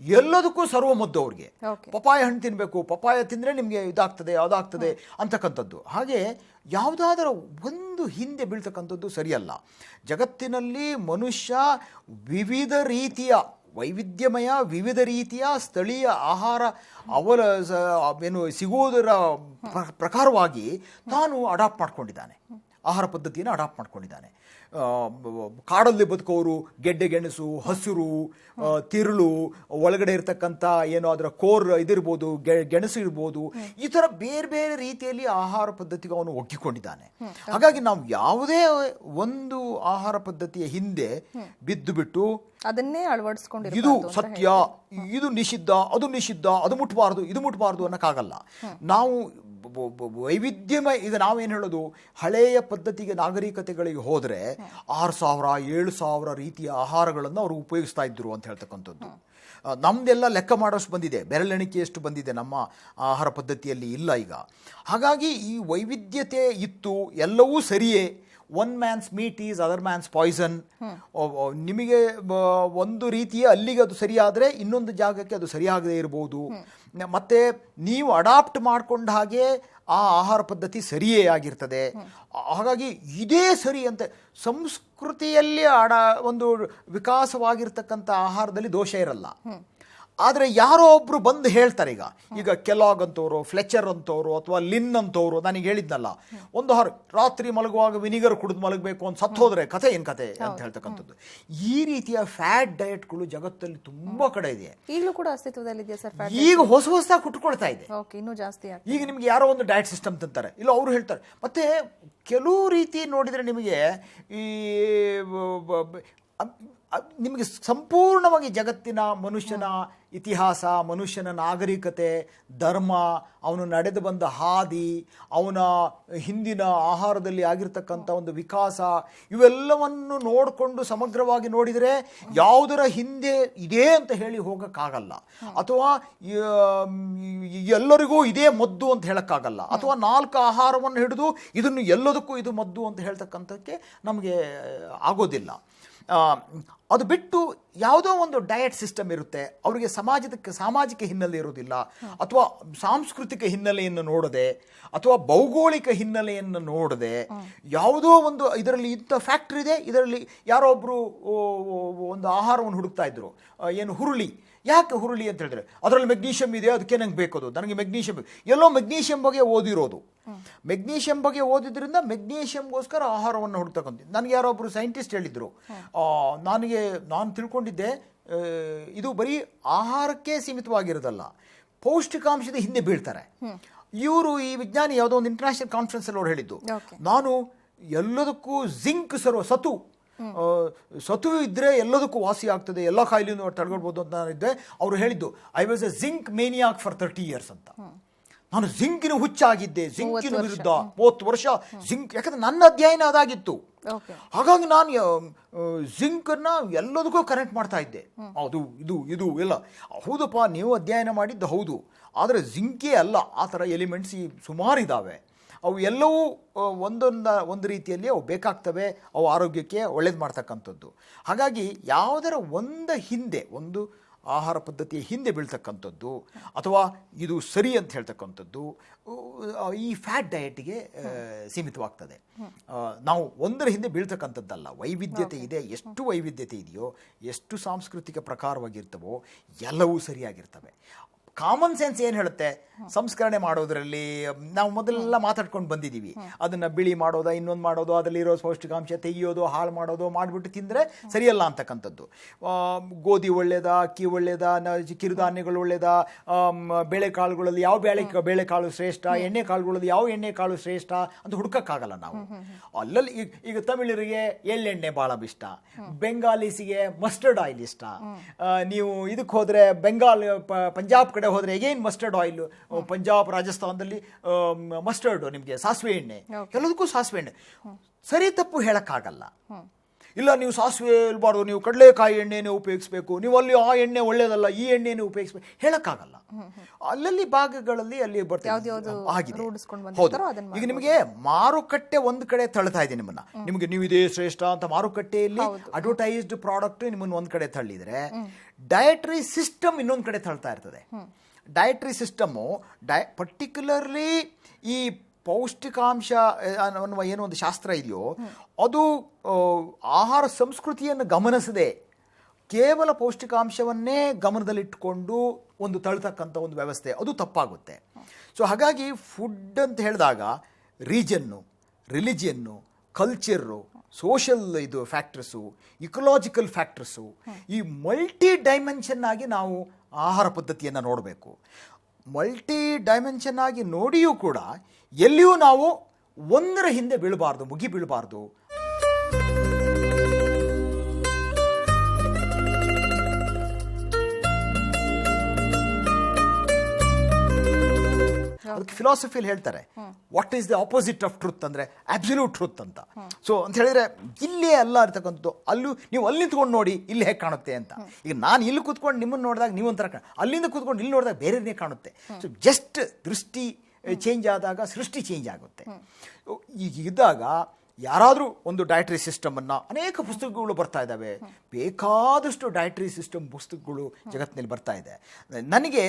ಎಲ್ಲದಕ್ಕೂ ಸರ್ವಮದ್ದು ಅವ್ರಿಗೆ. Okay. ಪಪಾಯ ಹಣ್ಣು ತಿನ್ನಬೇಕು ಪಪಾಯ ತಿಂದರೆ ನಿಮಗೆ ಇದಾಗ್ತದೆ ಅದಾಗ್ತದೆ ಅಂತಕ್ಕಂಥದ್ದು. ಹಾಗೆ ಯಾವುದಾದರೂ ಒಂದು ಹಿಂದೆ ಬೀಳ್ತಕ್ಕಂಥದ್ದು ಸರಿಯಲ್ಲ. ಜಗತ್ತಿನಲ್ಲಿ ಮನುಷ್ಯ ವಿವಿಧ ರೀತಿಯ ವೈವಿಧ್ಯಮಯ ವಿವಿಧ ರೀತಿಯ ಸ್ಥಳೀಯ ಆಹಾರ ಅವಲ ಏನು ಸಿಗುವುದರ ಪ್ರ- ಪ್ರಕಾರವಾಗಿ ತಾನು ಅಡಾಪ್ಟ್ ಮಾಡ್ಕೊಂಡಿದ್ದಾನೆ. ಆಹಾರ ಪದ್ಧತಿಯನ್ನು ಅಡಾಪ್ಟ್ ಮಾಡ್ಕೊಂಡಿದ್ದಾನೆ. ಕಾಡಲ್ಲಿ ಬದುಕೋರು ಗೆಡ್ಡೆ ಗೆಣಸು ಹಸಿರು ತಿರುಳು ಒಳಗಡೆ ಇರತಕ್ಕಂಥ ಏನೋ ಅದರ ಕೋರ್ ಇದಿರ್ಬೋದು ಗೆ- ಗೆಣಸು ಇರ್ಬೋದು ಈ ಥರ ಬೇರೆ ಬೇರೆ ರೀತಿಯಲ್ಲಿ ಆಹಾರ ಪದ್ಧತಿಗೆ ಅವನು ಒಗ್ಗಿಕೊಂಡಿದ್ದಾನೆ. ಹಾಗಾಗಿ ನಾವು ಯಾವುದೇ ಒಂದು ಆಹಾರ ಪದ್ಧತಿಯ ಹಿಂದೆ ಬಿದ್ದು ಬಿಟ್ಟು ಅದನ್ನೇ ಅಳವಡಿಸ್ಕೊಂಡು ಇದು ಸತ್ಯ ಇದು ನಿಷಿದ್ಧ ಅದು ನಿಷಿದ್ಧ ಅದು ಮುಟ್ಬಾರ್ದು ಇದು ಮುಟ್ಬಾರ್ದು ಅನ್ನೋಕ್ಕಾಗಲ್ಲ. ನಾವು ವೈವಿಧ್ಯಮಯ, ಈಗ ನಾವೇನು ಹೇಳೋದು? ಹಳೆಯ ಪದ್ಧತಿಗೆ ನಾಗರಿಕತೆಗಳಿಗೆ ಹೋದರೆ ಆರು ಸಾವಿರ, ಏಳು ಸಾವಿರ ರೀತಿಯ ಆಹಾರಗಳನ್ನು ಅವರು ಉಪಯೋಗಿಸ್ತಾ ಇದ್ರು ಅಂತ ಹೇಳ್ತಕ್ಕಂಥದ್ದು. ನಮ್ದೆಲ್ಲ ಲೆಕ್ಕ ಮಾಡೋಷ್ಟು ಬಂದಿದೆ. ಬೆರಳೆಣಿಕೆಯಷ್ಟು ಬಂದಿದೆ ನಮ್ಮ ಆಹಾರ ಪದ್ಧತಿಯಲ್ಲಿ ಇಲ್ಲ ಈಗ. ಹಾಗಾಗಿ ಈ ವೈವಿಧ್ಯತೆ ಇತ್ತು, ಎಲ್ಲವೂ ಸರಿಯೇ. One man's meat is other man's poison ನಿಮಗೆ ಒಂದು ರೀತಿಯ ಅಲ್ಲಿಗೆ ಅದು ಸರಿಯಾದರೆ ಇನ್ನೊಂದು ಜಾಗಕ್ಕೆ ಅದು ಸರಿಯಾಗದೇ ಇರಬಹುದು ಮತ್ತೆ ನೀವು ಅಡಾಪ್ಟ್ ಮಾಡಿಕೊಂಡ ಹಾಗೆ ಆ ಆಹಾರ ಪದ್ಧತಿ ಸರಿಯೇ ಆಗಿರ್ತದೆ. ಹಾಗಾಗಿ ಇದೇ ಸರಿ ಅಂತ ಸಂಸ್ಕೃತಿಯಲ್ಲಿ ಅಡ ಒಂದು ವಿಕಾಸವಾಗಿರ್ತಕ್ಕಂಥ ಆಹಾರದಲ್ಲಿ ದೋಷ ಇರಲ್ಲ. ಆದರೆ ಯಾರೋ ಒಬ್ರು ಬಂದು ಹೇಳ್ತಾರೆ ಈಗ. ಈಗ ಕೆಲಾಗ್ ಅಂತವರು ಫ್ಲೆಚರ್ ಅಂತವರು ಅಥವಾ ಲಿನ್ ಅಂತವರು ನನಗೆ ಹೇಳಿದ್ನಲ್ಲ ಒಂದು ಹಾರ ರಾತ್ರಿ ಮಲಗುವಾಗ ವಿನಿಗರ್ ಕುಡಿದು ಮಲಗಬೇಕು ಅಂತ ಸತ್ತು ಹೋದ್ರೆ ಕತೆ ಏನು ಕತೆ ಅಂತ ಹೇಳ್ತಕ್ಕಂಥದ್ದು. ಈ ರೀತಿಯ ಫ್ಯಾಟ್ ಡಯಟ್ಗಳು ಜಗತ್ತಲ್ಲಿ ತುಂಬಾ ಕಡೆ ಇದೆ. ಈಗಲೂ ಕೂಡ ಅಸ್ತಿತ್ವದಲ್ಲಿದೆಯಾ ಸರ್ ಈಗ ಹೊಸ ಹೊಸದಾಗಿ ಕುಟ್ಕೊಳ್ತಾ ಇದೆ. ಇನ್ನೂ ಜಾಸ್ತಿ ಈಗ ನಿಮ್ಗೆ ಯಾರೋ ಒಂದು ಡಯಟ್ ಸಿಸ್ಟಮ್ ತಂತಾರೆ. ಇಲ್ಲ ಅವರು ಹೇಳ್ತಾರೆ. ಮತ್ತೆ ಕೆಲವು ರೀತಿ ನೋಡಿದರೆ ನಿಮಗೆ ಈ ನಿಮಗೆ ಸಂಪೂರ್ಣವಾಗಿ ಜಗತ್ತಿನ ಮನುಷ್ಯನ ಇತಿಹಾಸ, ಮನುಷ್ಯನ ನಾಗರಿಕತೆ, ಧರ್ಮ, ಅವನು ನಡೆದು ಬಂದ ಹಾದಿ, ಅವನ ಹಿಂದಿನ ಆಹಾರದಲ್ಲಿ ಆಗಿರ್ತಕ್ಕಂಥ ಒಂದು ವಿಕಾಸ, ಇವೆಲ್ಲವನ್ನು ನೋಡಿಕೊಂಡು ಸಮಗ್ರವಾಗಿ ನೋಡಿದರೆ ಯಾವುದರ ಹಿಂದೆ ಇದೆ ಅಂತ ಹೇಳಿ ಹೋಗೋಕ್ಕಾಗಲ್ಲ. ಅಥವಾ ಎಲ್ಲರಿಗೂ ಇದೇ ಮದ್ದು ಅಂತ ಹೇಳೋಕ್ಕಾಗಲ್ಲ. ಅಥವಾ ನಾಲ್ಕು ಆಹಾರವನ್ನು ಹಿಡಿದು ಇದನ್ನು ಎಲ್ಲದಕ್ಕೂ ಇದು ಮದ್ದು ಅಂತ ಹೇಳ್ತಕ್ಕಂಥಕ್ಕೆ ನಮಗೆ ಆಗೋದಿಲ್ಲ. ಅದು ಬಿಟ್ಟು ಯಾವುದೋ ಒಂದು ಡಯಟ್ ಸಿಸ್ಟಮ್ ಇರುತ್ತೆ. ಅವರಿಗೆ ಸಮಾಜದ ಸಾಮಾಜಿಕ ಹಿನ್ನೆಲೆ ಇರೋದಿಲ್ಲ ಅಥವಾ ಸಾಂಸ್ಕೃತಿಕ ಹಿನ್ನೆಲೆಯನ್ನು ನೋಡದೆ, ಅಥವಾ ಭೌಗೋಳಿಕ ಹಿನ್ನೆಲೆಯನ್ನು ನೋಡದೆ ಯಾವುದೋ ಒಂದು ಇದರಲ್ಲಿ ಇಂಥ ಫ್ಯಾಕ್ಟ್ರಿ ಇದೆ. ಇದರಲ್ಲಿ ಯಾರೋ ಒಬ್ಬರು ಒಂದು ಆಹಾರವನ್ನು ಹುಡುಕ್ತಾ ಇದ್ರು. ಏನು ಹುರುಳಿ. ಯಾಕೆ ಹುರುಳಿ ಅಂತ ಹೇಳಿದ್ರೆ ಅದರಲ್ಲಿ ಮೆಗ್ನೀಷಿಯಂ ಇದೆ ಅದಕ್ಕೆ ನಂಗೆ ಬೇಕದು. ನನಗೆ ಮೆಗ್ನೀಷಿಯಂ ಎಲ್ಲೋ ಮೆಗ್ನೀಷಿಯಂ ಬಗ್ಗೆ ಓದಿರೋದು. ಮೆಗ್ನೀಷಿಯಂ ಬಗ್ಗೆ ಓದಿದ್ರಿಂದ ಮೆಗ್ನೀಷಿಯಂಗೋಸ್ಕರ ಆಹಾರವನ್ನು ಹುಡುಕ್ತಕ್ಕಂಥ ನನಗೆ ಯಾರೋ ಒಬ್ಬರು ಸೈಂಟಿಸ್ಟ್ ಹೇಳಿದರು ನನಗೆ ನಾನು ತಿಳ್ಕೊಂಡಿದ್ದೆ ಇದು ಬರೀ ಆಹಾರಕ್ಕೆ ಸೀಮಿತವಾಗಿರೋದಲ್ಲ ಪೌಷ್ಟಿಕಾಂಶದ ಹಿಂದೆ ಬೀಳ್ತಾರೆ. ಇವರು ಈ ವಿಜ್ಞಾನಿ ಯಾವುದೋ ಒಂದು ಇಂಟರ್ನ್ಯಾಷನಲ್ ಕಾನ್ಫರೆನ್ಸಲ್ಲಿ ಅವ್ರು ಹೇಳಿದ್ದು. ನಾನು ಎಲ್ಲದಕ್ಕೂ ಜಿಂಕ್ ಸರ್ವ ಸತು ಆ, ಇದ್ದರೆ ಇದ್ರೆ ಎಲ್ಲದಕ್ಕೂ ವಾಸಿ ಆಗ್ತದೆ ಎಲ್ಲ ಕಾಯಿಲೆಯನ್ನು ತಡ್ಕೊಳ್ಬೋದು ಅಂತ ನಾನು ಇದ್ದೆ. ಅವರು ಹೇಳಿದ್ದು I was a zinc maniac for thirty years ಅಂತ. ನಾನು ಜಿಂಕಿನ ಹುಚ್ಚಾಗಿದ್ದೆ ಜಿಂಕಿನ ವಿರುದ್ಧ. ಮೂವತ್ತು ವರ್ಷ ಜಿಂಕ್ ಯಾಕಂದ್ರೆ ನನ್ನ ಅಧ್ಯಯನ ಅದಾಗಿತ್ತು. ಹಾಗಾಗಿ ನಾನು ಜಿಂಕನ್ನು ಎಲ್ಲದಕ್ಕೂ ಕನೆಕ್ಟ್ ಮಾಡ್ತಾ ಇದ್ದೆ. ಅದು ಇದು ಇದು ಎಲ್ಲ ಹೌದಪ್ಪ ನೀವು ಅಧ್ಯಯನ ಮಾಡಿದ್ದು ಹೌದು. ಆದರೆ ಜಿಂಕೇ ಅಲ್ಲ. ಆ ಥರ ಎಲಿಮೆಂಟ್ಸ್ ಈ ಸುಮಾರು ಇದ್ದಾವೆ ಅವು ಎಲ್ಲವೂ ಒಂದೊಂದು ಒಂದು ರೀತಿಯಲ್ಲಿ ಅವು ಬೇಕಾಗ್ತವೆ ಅವು ಆರೋಗ್ಯಕ್ಕೆ ಒಳ್ಳೇದು ಮಾಡ್ತಕ್ಕಂಥದ್ದು. ಹಾಗಾಗಿ ಯಾವುದರ ಒಂದ ಹಿಂದೆ ಒಂದು ಆಹಾರ ಪದ್ಧತಿಯ ಹಿಂದೆ ಬೀಳ್ತಕ್ಕಂಥದ್ದು ಅಥವಾ ಇದು ಸರಿ ಅಂತ ಹೇಳ್ತಕ್ಕಂಥದ್ದು ಈ ಫ್ಯಾಟ್ ಡಯಟ್ಗೆ ಸೀಮಿತವಾಗ್ತದೆ. ನಾವು ಒಂದರ ಹಿಂದೆ ಬೀಳ್ತಕ್ಕಂಥದ್ದಲ್ಲ ವೈವಿಧ್ಯತೆ ಇದೆ ಎಷ್ಟು ವೈವಿಧ್ಯತೆ ಇದೆಯೋ ಎಷ್ಟು ಸಾಂಸ್ಕೃತಿಕ ಪ್ರಕಾರವಾಗಿರ್ತವೋ ಎಲ್ಲವೂ ಸರಿಯಾಗಿರ್ತವೆ. ಕಾಮನ್ ಸೆನ್ಸ್ ಏನು ಹೇಳುತ್ತೆ? ಸಂಸ್ಕರಣೆ ಮಾಡೋದ್ರಲ್ಲಿ ನಾವು ಮೊದಲೆಲ್ಲ ಮಾತಾಡ್ಕೊಂಡು ಬಂದಿದ್ದೀವಿ. ಅದನ್ನ ಬಿಳಿ ಮಾಡೋದ ಇನ್ನೊಂದು ಮಾಡೋದು ಅದರಲ್ಲಿರೋ ಪೌಷ್ಟಿಕಾಂಶ ತೆಗೆಯೋದು ಹಾಳು ಮಾಡೋದು ಮಾಡಿಬಿಟ್ಟು ತಿಂದರೆ ಸರಿಯಲ್ಲ ಅಂತಕ್ಕಂಥದ್ದು. ಗೋಧಿ ಒಳ್ಳೇದ ಅಕ್ಕಿ ಒಳ್ಳೇದ ನ- ಕಿರುಧಾನ್ಯಗಳು ಒಳ್ಳೇದ ಆಮ್, ಬೇಳೆಕಾಳುಗಳಲ್ಲಿ ಯಾವ ಬೇಳೆ ಬೇಳೆಕಾಳು ಶ್ರೇಷ್ಠ ಎಣ್ಣೆ ಕಾಳುಗಳಲ್ಲಿ ಯಾವ ಎಣ್ಣೆ ಕಾಳು ಶ್ರೇಷ್ಠ ಅಂತ ಹುಡುಕಕ್ಕಾಗಲ್ಲ ನಾವು. ಅಲ್ಲಲ್ಲಿ ಈಗ ತಮಿಳರಿಗೆ ಎಳ್ಳೆಣ್ಣೆ ಭಾಳ ಇಷ್ಟ. ಬೆಂಗಾಲೀಸಿಗೆ ಮಸ್ಟರ್ಡ್ ಆಯಿಲ್ ಇಷ್ಟ. ನೀವು ಇದಕ್ಕೆ ಹೋದರೆ ಬೆಂಗಾಲ್ ಪಂಜಾಬ್ ಕಡೆ ಹೋದ್ರೆ ಎಗೇನ್ ಮಸ್ಟರ್ಡ್ ಆಯಿಲ್ ಪಂಜಾಬ್ ರಾಜಸ್ಥಾನದಲ್ಲಿ ಮಸ್ಟರ್ಡ್ ನಿಮಗೆ ಸಾಸಿವೆ ಎಣ್ಣೆ. ಎಲ್ಲದಕ್ಕೂ ಸಾಸಿವೆ ಎಣ್ಣೆ. ಸರಿ ತಪ್ಪು ಹೇಳಕ್ಕಾಗಲ್ಲ. ಇಲ್ಲ ನೀವು ಸಾಸಿವೆ ಇಲ್ಬಾರ್ದು ನೀವು ಕಡಲೆಕಾಯಿ ಎಣ್ಣೆನೇ ಉಪಯೋಗಿಸ್ಬೇಕು ನೀವು ಅಲ್ಲಿ ಆ ಎಣ್ಣೆ ಒಳ್ಳೇದಲ್ಲ ಈ ಎಣ್ಣೆನೇ ಉಪಯೋಗಿಸ್ಬೇಕು ಹೇಳಕ್ಕಾಗಲ್ಲ. ಅಲ್ಲಲ್ಲಿ ಭಾಗಗಳಲ್ಲಿ ಅಲ್ಲಿ ಆಗಿದೆ. ಈಗ ನಿಮಗೆ ಮಾರುಕಟ್ಟೆ ಒಂದು ಕಡೆ ತಳ್ತಾ ಇದೆ ನಿಮ್ಮನ್ನ. ನಿಮಗೆ ನೀವು ಇದೇ ಶ್ರೇಷ್ಠ ಅಂತ ಮಾರುಕಟ್ಟೆಯಲ್ಲಿ ಅಡ್ವರ್ಟೈಸ್ಡ್ ಪ್ರಾಡಕ್ಟ್ ನಿಮ್ಮನ್ನು ಒಂದ್ ಕಡೆ ತಳ್ಳಿದ್ರೆ ಡಯಟ್ರಿ ಸಿಸ್ಟಮ್ ಇನ್ನೊಂದು ಕಡೆ ತಳ್ತಾ ಇರ್ತದೆ. ಡಯಟ್ರಿ ಸಿಸ್ಟಮು ಡಯ ಪರ್ಟಿಕ್ಯುಲರ್ಲಿ ಈ ಪೌಷ್ಟಿಕಾಂಶ ಅನ್ನುವ ಏನೋ ಒಂದು ಶಾಸ್ತ್ರ ಇದೆಯೋ ಅದು ಆಹಾರ ಸಂಸ್ಕೃತಿಯನ್ನು ಗಮನಿಸದೆ ಕೇವಲ ಪೌಷ್ಟಿಕಾಂಶವನ್ನೇ ಗಮನದಲ್ಲಿಟ್ಟುಕೊಂಡು ಒಂದು ತಳ್ತಕ್ಕಂಥ ಒಂದು ವ್ಯವಸ್ಥೆ ಅದು ತಪ್ಪಾಗುತ್ತೆ. ಸೊ ಹಾಗಾಗಿ ಫುಡ್ ಅಂತ ಹೇಳಿದಾಗ ರೀಜನ್ನು ರಿಲಿಜಿಯನ್ನು ಕಲ್ಚರು ಸೋಷಲ್ ಇದು ಫ್ಯಾಕ್ಟರ್ಸು ಇಕೊಲಾಜಿಕಲ್ ಫ್ಯಾಕ್ಟರ್ಸು ಈ ಮಲ್ಟಿ ಡೈಮೆನ್ಷನ್ ಆಗಿ ನಾವು ಆಹಾರ ಪದ್ಧತಿಯನ್ನು ನೋಡಬೇಕು. ಮಲ್ಟಿ ಡೈಮೆನ್ಷನ್ ಆಗಿ ನೋಡಿಯೂ ಕೂಡ ಎಲ್ಲಿಯೂ ನಾವು ಒಂದರ ಹಿಂದೆ ಬೀಳಬಾರ್ದು, ಮುಗಿ ಬೀಳಬಾರ್ದು. ಅದಕ್ಕೆ ಫಿಲಾಸಫಿಯಲ್ಲಿ ಹೇಳ್ತಾರೆ what is the opposite of truth ಅಂದರೆ ಅಬ್ಸಲ್ಯೂಟ್ ಟ್ರೂತ್ ಅಂತ. ಸೊ ಅಂತ ಹೇಳಿದ್ರೆ ಇಲ್ಲೇ ಅಲ್ಲ ಇರ್ತಕ್ಕಂಥದ್ದು ಅಲ್ಲೂ ನೀವು ಅಲ್ಲಿ ನಿಂತ್ಕೊಂಡು ನೋಡಿ ಇಲ್ಲಿ ಹೇಗೆ ಕಾಣುತ್ತೆ ಅಂತ. ಈಗ ನಾನು ಇಲ್ಲಿ ಕೂತ್ಕೊಂಡು ನಿಮ್ಮನ್ನು ನೋಡಿದಾಗ ನೀವು ಒಂಥರ ಕಾಣ ಅಲ್ಲಿಂದ ಕೂತ್ಕೊಂಡು ಇಲ್ಲಿ ನೋಡಿದಾಗ ಬೇರೆನೇ ಕಾಣುತ್ತೆ. ಸೊ ಜಸ್ಟ್ ದೃಷ್ಟಿ ಚೇಂಜ್ ಆದಾಗ ಸೃಷ್ಟಿ ಚೇಂಜ್ ಆಗುತ್ತೆ. ಈಗ ಇದ್ದಾಗ ಯಾರಾದರೂ ಒಂದು ಡಯಟ್ರಿ ಸಿಸ್ಟಮನ್ನು ಅನೇಕ ಪುಸ್ತಕಗಳು ಬರ್ತಾ ಇದ್ದಾವೆ. ಬೇಕಾದಷ್ಟು ಡಯಟ್ರಿ ಸಿಸ್ಟಮ್ ಪುಸ್ತಕಗಳು ಜಗತ್ತಿನಲ್ಲಿ ಬರ್ತಾ ಇದೆ. ನನಗೆ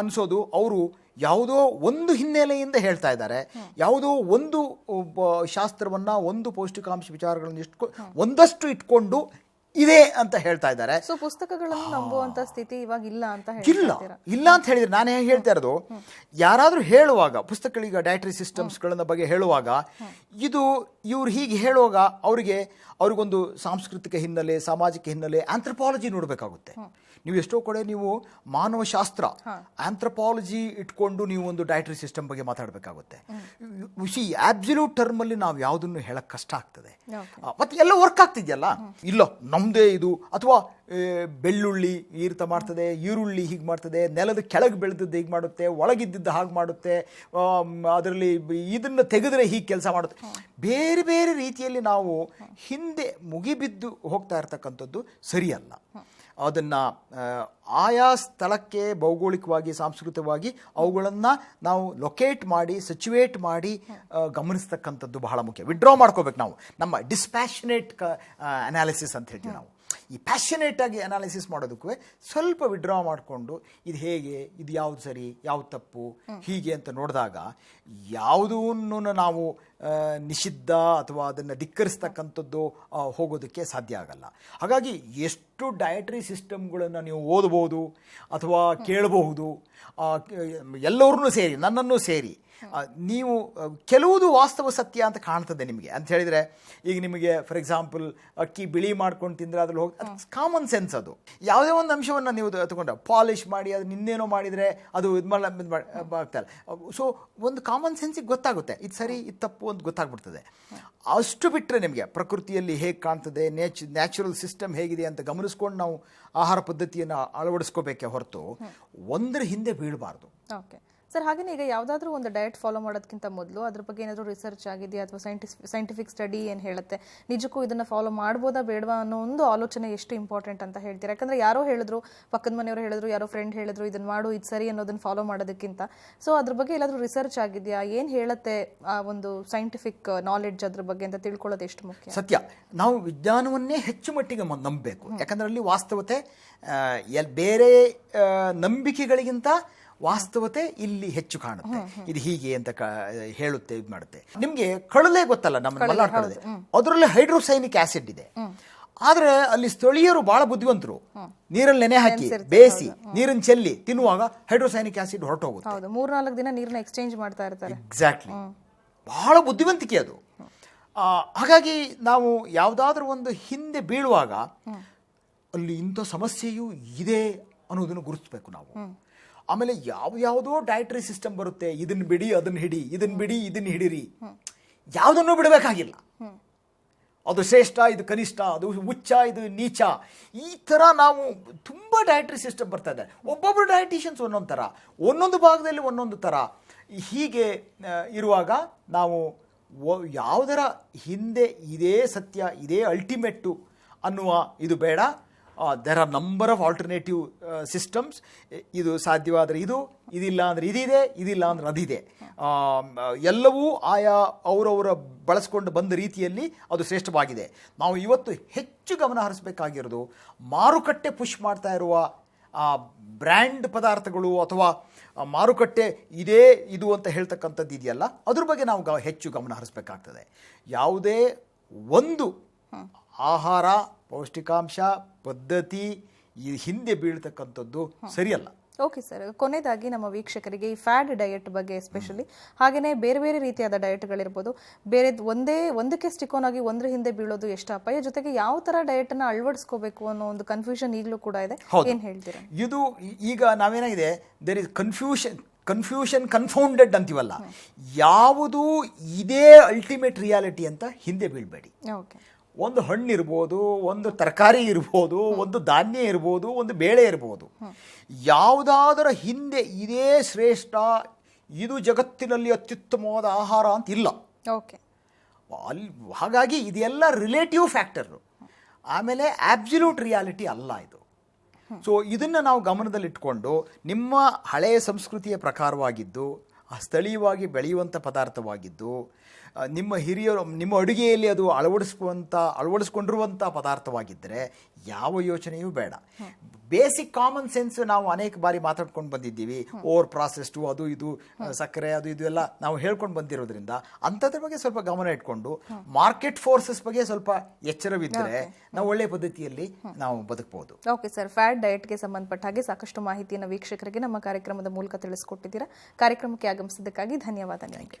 ಅನ್ಸೋದು ಅವರು ಯಾವುದೋ ಒಂದು ಹಿನ್ನೆಲೆಯಿಂದ ಹೇಳ್ತಾ ಇದ್ದಾರೆ. ಯಾವುದೋ ಒಂದು ಶಾಸ್ತ್ರವನ್ನ ಒಂದು ಪೌಷ್ಟಿಕಾಂಶ ವಿಚಾರಗಳನ್ನು ಇಷ್ಟು ಒಂದಷ್ಟು ಇಟ್ಕೊಂಡು ಇದೆ ಅಂತ ಹೇಳ್ತಾ ಇದ್ದಾರೆ. ಸೊ ಪುಸ್ತಕಗಳನ್ನು ನಂಬುವಂತ ಸ್ಥಿತಿ ಇವಾಗ ಇಲ್ಲ ಅಂತ ಇಲ್ಲ. ಇಲ್ಲ ಅಂತ ಹೇಳಿದ್ರೆ ನಾನು ಹೇಗೆ ಹೇಳ್ತಾ ಇರೋದು? ಯಾರಾದರೂ ಹೇಳುವಾಗ ಪುಸ್ತಕಗಳೀಗ ಡಯಟ್ರಿ ಸಿಸ್ಟಮ್ಸ್ಗಳನ್ನ ಬಗ್ಗೆ ಹೇಳುವಾಗ ಇದು ಇವ್ರು ಹೀಗೆ ಹೇಳುವಾಗ ಅವರಿಗೆ ಅವ್ರಿಗೊಂದು ಸಾಂಸ್ಕೃತಿಕ ಹಿನ್ನೆಲೆ ಸಾಮಾಜಿಕ ಹಿನ್ನೆಲೆ ಆಂಥ್ರಪಾಲಜಿ ನೋಡಬೇಕಾಗುತ್ತೆ. ನೀವು ಎಷ್ಟೋ ಕಡೆ ನೀವು ಮಾನವಶಾಸ್ತ್ರ ಆಂಥ್ರಪಾಲಜಿ ಇಟ್ಕೊಂಡು ನೀವು ಒಂದು ಡಯಟ್ರಿ ಸಿಸ್ಟಮ್ ಬಗ್ಗೆ ಮಾತಾಡಬೇಕಾಗುತ್ತೆ. ಸಿ ಆಬ್ಸಲ್ಯೂಟ್ ಟರ್ಮಲ್ಲಿ ನಾವು ಯಾವುದನ್ನು ಹೇಳಕ್ ಕಷ್ಟ ಆಗ್ತದೆ. ಮತ್ತು ಎಲ್ಲ ವರ್ಕ್ ಆಗ್ತಿದೆಯಲ್ಲ? ಇಲ್ಲ ನಮ್ಮದೇ ಇದು. ಅಥವಾ ಬೆಳ್ಳುಳ್ಳಿ ಈರ್ತ ರೀತಿ ಮಾಡ್ತದೆ ಈರುಳ್ಳಿ ಹೀಗೆ ಮಾಡ್ತದೆ ನೆಲದ ಕೆಳಗೆ ಬೆಳೆದದ್ದು ಹೀಗೆ ಮಾಡುತ್ತೆ ಒಳಗಿದ್ದಿದ್ದು ಹಾಗೆ ಮಾಡುತ್ತೆ ಅದರಲ್ಲಿ ಇದನ್ನು ತೆಗೆದ್ರೆ ಹೀಗೆ ಕೆಲಸ ಮಾಡುತ್ತೆ. ಬೇರೆ ಬೇರೆ ರೀತಿಯಲ್ಲಿ ನಾವು ಹಿಂದೆ ಮುಗಿಬಿದ್ದು ಹೋಗ್ತಾ ಇರ್ತಕ್ಕಂಥದ್ದು ಸರಿಯಲ್ಲ. ಅದನ್ನು ಆಯಾ ಸ್ಥಳಕ್ಕೆ ಭೌಗೋಳಿಕವಾಗಿ, ಸಾಂಸ್ಕೃತಿಕವಾಗಿ ಅವುಗಳನ್ನು ನಾವು ಲೊಕೇಟ್ ಮಾಡಿ ಸಚುವೇಟ್ ಮಾಡಿ ಗಮನಿಸ್ತಕ್ಕಂಥದ್ದು ಬಹಳ ಮುಖ್ಯ. ವಿಡ್ರಾ ಮಾಡ್ಕೋಬೇಕು ನಾವು. ನಮ್ಮ ಡಿಸ್ಪ್ಯಾಷನೇಟ್ ಅನಾಲಿಸಿಸ್ ಅಂತ ಹೇಳ್ತೀವಿ ನಾವು. ಈ ಪ್ಯಾಷನೇಟಾಗಿ ಅನಾಲಿಸಿಸ್ ಮಾಡೋದಕ್ಕೂ ಸ್ವಲ್ಪ ವಿಡ್ರಾ ಮಾಡಿಕೊಂಡು ಇದು ಹೇಗೆ, ಇದು ಯಾವ್ದು ಸರಿ, ಯಾವ್ದು ತಪ್ಪು, ಹೀಗೆ ಅಂತ ನೋಡಿದಾಗ ಯಾವುದನ್ನು ನಾವು ನಿಷಿದ್ಧ ಅಥವಾ ಅದನ್ನು ಧಿಕ್ಕರಿಸ್ತಕ್ಕಂಥದ್ದು ಹೋಗೋದಕ್ಕೆ ಸಾಧ್ಯ ಆಗಲ್ಲ. ಹಾಗಾಗಿ ಎಷ್ಟು ಡಯಟ್ರಿ ಸಿಸ್ಟಮ್ಗಳನ್ನು ನೀವು ಓದಬಹುದು ಅಥವಾ ಕೇಳಬಹುದು ಎಲ್ಲರನ್ನೂ ಸೇರಿ, ನನ್ನನ್ನು ಸೇರಿ ನೀವು ಕೆಲವುದು ವಾಸ್ತವ ಸತ್ಯ ಅಂತ ಕಾಣ್ತದೆ ನಿಮಗೆ. ಅಂತ ಹೇಳಿದರೆ ಈಗ ನಿಮಗೆ ಫಾರ್ ಎಕ್ಸಾಂಪಲ್ ಅಕ್ಕಿ ಬಿಳಿ ಮಾಡ್ಕೊಂಡು ತಿಂದರೆ ಅದ್ರಲ್ಲಿ ಹೋಗಿ ಕಾಮನ್ ಸೆನ್ಸ್ ಅದು. ಯಾವುದೇ ಒಂದು ಅಂಶವನ್ನು ನೀವು ತಗೊಂಡ್ರೆ ಪಾಲಿಷ್ ಮಾಡಿ ಅದು ನಿನ್ನೇನೋ ಮಾಡಿದರೆ ಅದು ಇದು ಮಾಡ ಆಗ್ತಾರೆ ಸೊ ಒಂದು ಕಾಮನ್ ಸೆನ್ಸಿಗೆ ಗೊತ್ತಾಗುತ್ತೆ. ಇದು ಸರಿ ಇದು ತಪ್ಪು ಅಂತ ಗೊತ್ತಾಗ್ಬಿಡ್ತದೆ. ಅಷ್ಟು ಬಿಟ್ಟರೆ ನಿಮಗೆ ಪ್ರಕೃತಿಯಲ್ಲಿ ಹೇಗೆ ಕಾಣ್ತದೆ ನೇಚ್ ನ್ಯಾಚುರಲ್ ಸಿಸ್ಟಮ್ ಹೇಗಿದೆ ಅಂತ ಗಮನಿಸ್ಕೊಂಡು ನಾವು ಆಹಾರ ಪದ್ಧತಿಯನ್ನು ಅಳವಡಿಸ್ಕೋಬೇಕೆ ಹೊರತು ಒಂದರ ಹಿಂದೆ ಬೀಳಬಾರ್ದು. ಓಕೆ ಸರ್ ಹಾಗೇನೆ ಈಗ ಯಾವುದಾದ್ರೂ ಒಂದು ಡಯಟ್ ಫಾಲೋ ಮಾಡೋದಕ್ಕಿಂತ ಮೊದಲು ಅದ್ರ ಬಗ್ಗೆ ಏನಾದರೂ ರಿಸರ್ಚ್ ಆಗಿದೆಯಾ ಅಥವಾ ಸೈಂಟಿಸ್ ಸೈಂಟಿಫಿಕ್ ಸ್ಟಡಿ ಏನು ಹೇಳುತ್ತೆ? ನಿಜಕ್ಕೂ ಇದನ್ನು ಫಾಲೋ ಮಾಡ್ಬೋದಾ ಬೇಡವಾ ಅನ್ನೋ ಒಂದು ಆಲೋಚನೆ ಎಷ್ಟು ಇಂಪಾರ್ಟೆಂಟ್ ಅಂತ ಹೇಳ್ತೀರಾ? ಯಾಕಂದರೆ ಯಾರೋ ಹೇಳಿದ್ರು, ಪಕ್ಕದ ಮನೆಯವರು ಹೇಳಿದ್ರು, ಯಾರೋ ಫ್ರೆಂಡ್ ಹೇಳಿದ್ರು ಇದನ್ನು ಮಾಡು, ಇದು ಸರಿ ಅನ್ನೋದನ್ನು ಫಾಲೋ ಮಾಡೋದಕ್ಕಿಂತ. ಸೊ ಅದ್ರ ಬಗ್ಗೆ ಎಲ್ಲಾದರೂ ರಿಸರ್ಚ್ ಆಗಿದೆಯಾ? ಏನು ಹೇಳುತ್ತೆ ಆ ಒಂದು ಸೈಂಟಿಫಿಕ್ ನಾಲೆಡ್ಜ್ ಅದ್ರ ಬಗ್ಗೆ ಅಂತ ತಿಳ್ಕೊಳ್ಳೋದು ಎಷ್ಟು ಮುಖ್ಯ? ಸತ್ಯ. ನಾವು ವಿಜ್ಞಾನವನ್ನೇ ಹೆಚ್ಚು ಮಟ್ಟಿಗೆ ನಂಬಬೇಕು. ಯಾಕಂದ್ರೆ ಅಲ್ಲಿ ವಾಸ್ತವತೆ ಎಲ್ ಬೇರೆ ನಂಬಿಕೆಗಳಿಗಿಂತ ವಾಸ್ತವತೆ ಇಲ್ಲಿ ಹೆಚ್ಚು ಕಾಣುತ್ತೆ. ಇದು ಹೀಗೆ ಅಂತ ಹೇಳುತ್ತೆ ಇದು ಮಾಡುತ್ತೆ. ನಿಮ್ಗೆ ಕಳಲೆ ಗೊತ್ತಲ್ಲ ನಮ್ಮ ಮಲ್ನಾಡ್ ಕಳಲೆ ಅದರಲ್ಲಿ ಹೈಡ್ರೋಸೈನಿಕ್ ಆಸಿಡ್ ಇದೆ. ಆದ್ರೆ ಅಲ್ಲಿ ಸ್ಥಳೀಯರು ಬಹಳ ಬುದ್ಧಿವಂತರು. ನೀರಲ್ಲಿ ನೆನೆ ಹಾಕಿ ಬೇಯಿಸಿ ನೀರನ್ನು ಚೆಲ್ಲಿ ತಿನ್ನುವಾಗ ಹೈಡ್ರೋಸೈನಿಕ್ ಆಸಿಡ್ ಹೊರಟೋಗುತ್ತೆ. ಹೌದು ಮೂರ್ನಾಲ್ಕು ದಿನ ನೀರನ್ನ ಎಕ್ಸ್ಚೇಂಜ್ ಮಾಡ್ತಾ ಇರ್ತಾರೆ. ಎಕ್ಸಾಕ್ಟ್ಲಿ ಬಹಳ ಬುದ್ಧಿವಂತಿಕೆ ಅದು. ಹಾಗಾಗಿ ನಾವು ಯಾವುದಾದ್ರೂ ಒಂದು ಹಿಂದೆ ಬೀಳುವಾಗ ಅಲ್ಲಿ ಇಂಥ ಸಮಸ್ಯೆಯೂ ಇದೆ ಅನ್ನೋದನ್ನು ಗುರುತಿಸಬೇಕು ನಾವು. ಆಮೇಲೆ ಯಾವ ಯಾವುದೋ ಡಯಟ್ರಿ ಸಿಸ್ಟಮ್ ಬರುತ್ತೆ ಇದನ್ನ ಬಿಡಿ ಅದನ್ನ ಹಿಡಿ ಇದನ್ನ ಬಿಡಿ ಇದನ್ನ ಹಿಡಿರಿ. ಯಾವುದನ್ನು ಬಿಡಬೇಕಾಗಿಲ್ಲ. ಅದು ಶ್ರೇಷ್ಠ, ಇದು ಕನಿಷ್ಠ, ಅದು ಉಚ್ಚ ಇದು ನೀಚ. ಈ ಥರ ನಾವು ತುಂಬ ಡಯಟ್ರಿ ಸಿಸ್ಟಮ್ ಬರ್ತಾ ಇದೆ. ಒಬ್ಬೊಬ್ಬರು ಡಯಟಿಷಿಯನ್ಸ್ ಒಂದೊಂದು ಥರ ಒಂದೊಂದು ಭಾಗದಲ್ಲಿ ಒಂದೊಂದು ಥರ ಹೀಗೆ ಇರುವಾಗ ನಾವು ಯಾವುದರ ಹಿಂದೆ ಇದೇ ಸತ್ಯ, ಇದೇ ಅಲ್ಟಿಮೇಟು ಅನ್ನುವ ಇದು ಬೇಡ. There are number of alternative systems ಇದು ಸಾಧ್ಯವಾದರೆ ಇದು ಇದಿಲ್ಲ ಅಂದರೆ ಇದಿದೆ ಇದಿಲ್ಲ ಅಂದರೆ ಅದಿದೆ. ಎಲ್ಲವೂ ಆಯಾ ಅವರವರ ಬಳಸ್ಕೊಂಡು ಬಂದ ರೀತಿಯಲ್ಲಿ ಅದು ಶ್ರೇಷ್ಠವಾಗಿದೆ. ನಾವು ಇವತ್ತು ಹೆಚ್ಚು ಗಮನ ಹರಿಸಬೇಕಾಗಿರೋದು ಮಾರುಕಟ್ಟೆ ಪುಷ್ ಮಾಡ್ತಾ ಇರುವ ಆ ಬ್ರ್ಯಾಂಡ್ ಪದಾರ್ಥಗಳು ಅಥವಾ ಮಾರುಕಟ್ಟೆ ಇದೇ ಇದು ಅಂತ ಹೇಳ್ತಕ್ಕಂಥದ್ದು ಇದೆಯಲ್ಲ ಅದ್ರ ಬಗ್ಗೆ ನಾವು ಗ ಹೆಚ್ಚು ಗಮನ ಹರಿಸಬೇಕಾಗ್ತದೆ. ಯಾವುದೇ ಒಂದು ಆಹಾರ ಪೌಷ್ಟಿಕಾಂಶ ಪದ್ಧತಿ ಈ ಹಿಂದೆ ಬೀಳ್ತಕ್ಕಂಥದ್ದು ಸರಿಯಲ್ಲ. ಓಕೆ ಸರ್ ಕೊನೆಯದಾಗಿ ನಮ್ಮ ವೀಕ್ಷಕರಿಗೆ ಈ ಫ್ಯಾಡ್ ಡಯಟ್ ಬಗ್ಗೆ ಎಸ್ಪೆಷಲಿ ಹಾಗೆಯೇ ಬೇರೆ ಬೇರೆ ರೀತಿಯಾದ ಡಯಟ್ಗಳಿರ್ಬೋದು ಬೇರೆ ಒಂದೇ ಒಂದಕ್ಕೆ ಸ್ಟಿಕೋನ್ ಆಗಿ ಒಂದ್ರ ಹಿಂದೆ ಬೀಳೋದು ಎಷ್ಟು ಅಪಾಯ? ಜೊತೆಗೆ ಯಾವ ತರ ಡಯಟ್ ಅನ್ನು ಅಳವಡಿಸ್ಕೋಬೇಕು ಅನ್ನೋ ಒಂದು ಕನ್ಫ್ಯೂಷನ್ ಈಗಲೂ ಕೂಡ ಇದೆ. ಏನು ಹೇಳ್ತೀರಾ? ಇದು ಈಗ ನಾವೇನಾಗಿದೆ? There is confusion confusion confounded ಅಂತೀವಲ್ಲ. ಯಾವುದು ಇದೇ ಅಲ್ಟಿಮೇಟ್ ರಿಯಾಲಿಟಿ ಅಂತ ಹಿಂದೆ ಬೀಳಬೇಡಿ. ಓಕೆ ಒಂದು ಹಣ್ಣು ಇರ್ಬೋದು ಒಂದು ತರಕಾರಿ ಇರ್ಬೋದು ಒಂದು ಧಾನ್ಯ ಇರ್ಬೋದು ಒಂದು ಬೇಳೆ ಇರ್ಬೋದು. ಯಾವುದಾದರ ಹಿಂದೆ ಇದೇ ಶ್ರೇಷ್ಠ ಇದು ಜಗತ್ತಿನಲ್ಲಿ ಅತ್ಯುತ್ತಮವಾದ ಆಹಾರ ಅಂತ ಇಲ್ಲ. ಓಕೆ. ಅಲ್ಲಿ ಹಾಗಾಗಿ ಇದೆಲ್ಲ ರಿಲೇಟಿವ್ ಫ್ಯಾಕ್ಟರು ಆಮೇಲೆ ಆಬ್ಸಲ್ಯೂಟ್ ರಿಯಾಲಿಟಿ ಅಲ್ಲ ಇದು. ಸೊ ಇದನ್ನು ನಾವು ಗಮನದಲ್ಲಿಟ್ಕೊಂಡು ನಿಮ್ಮ ಹಳೆಯ ಸಂಸ್ಕೃತಿಯ ಪ್ರಕಾರವಾಗಿದ್ದು ಸ್ಥಳೀಯವಾಗಿ ಬೆಳೆಯುವಂಥ ಪದಾರ್ಥವಾಗಿದ್ದು ನಿಮ್ಮ ಹಿರಿಯರು ನಿಮ್ಮ ಅಡುಗೆಯಲ್ಲಿ ಅದು ಅಳವಡಿಸುವಂಥ ಅಳವಡಿಸ್ಕೊಂಡಿರುವಂಥ ಪದಾರ್ಥವಾಗಿದ್ದರೆ ಯಾವ ಯೋಚನೆಯೂ ಬೇಡ. ಬೇಸಿಕ್ ಕಾಮನ್ ಸೆನ್ಸ್ ನಾವು ಅನೇಕ ಬಾರಿ ಮಾತಾಡ್ಕೊಂಡು ಬಂದಿದ್ದೀವಿ. ಓವರ್ ಪ್ರಾಸೆಸ್ಡು ಅದು ಇದು ಸಕ್ಕರೆ ಅದು ಇದು ಎಲ್ಲ ನಾವು ಹೇಳ್ಕೊಂಡು ಬಂದಿರೋದ್ರಿಂದ ಅಂಥದ್ರ ಬಗ್ಗೆ ಸ್ವಲ್ಪ ಗಮನ ಇಟ್ಕೊಂಡು ಮಾರ್ಕೆಟ್ ಫೋರ್ಸಸ್ ಬಗ್ಗೆ ಸ್ವಲ್ಪ ಎಚ್ಚರವಿದ್ದರೆ ನಾವು ಒಳ್ಳೆಯ ಪದ್ಧತಿಯಲ್ಲಿ ನಾವು ಬದುಕಬಹುದು ಓಕೆ ಸರ್ ಫ್ಯಾಟ್ ಡಯಟ್ಗೆ ಸಂಬಂಧಪಟ್ಟ ಹಾಗೆ ಸಾಕಷ್ಟು ಮಾಹಿತಿಯನ್ನು ವೀಕ್ಷಕರಿಗೆ ನಮ್ಮ ಕಾರ್ಯಕ್ರಮದ ಮೂಲಕ ತಿಳಿಸ್ಕೊಟ್ಟಿದ್ದೀರಾ. ಕಾರ್ಯಕ್ರಮಕ್ಕೆ ಆಗಮಿಸಿದ್ದಕ್ಕಾಗಿ ಧನ್ಯವಾದ. ನಿಮಗೆ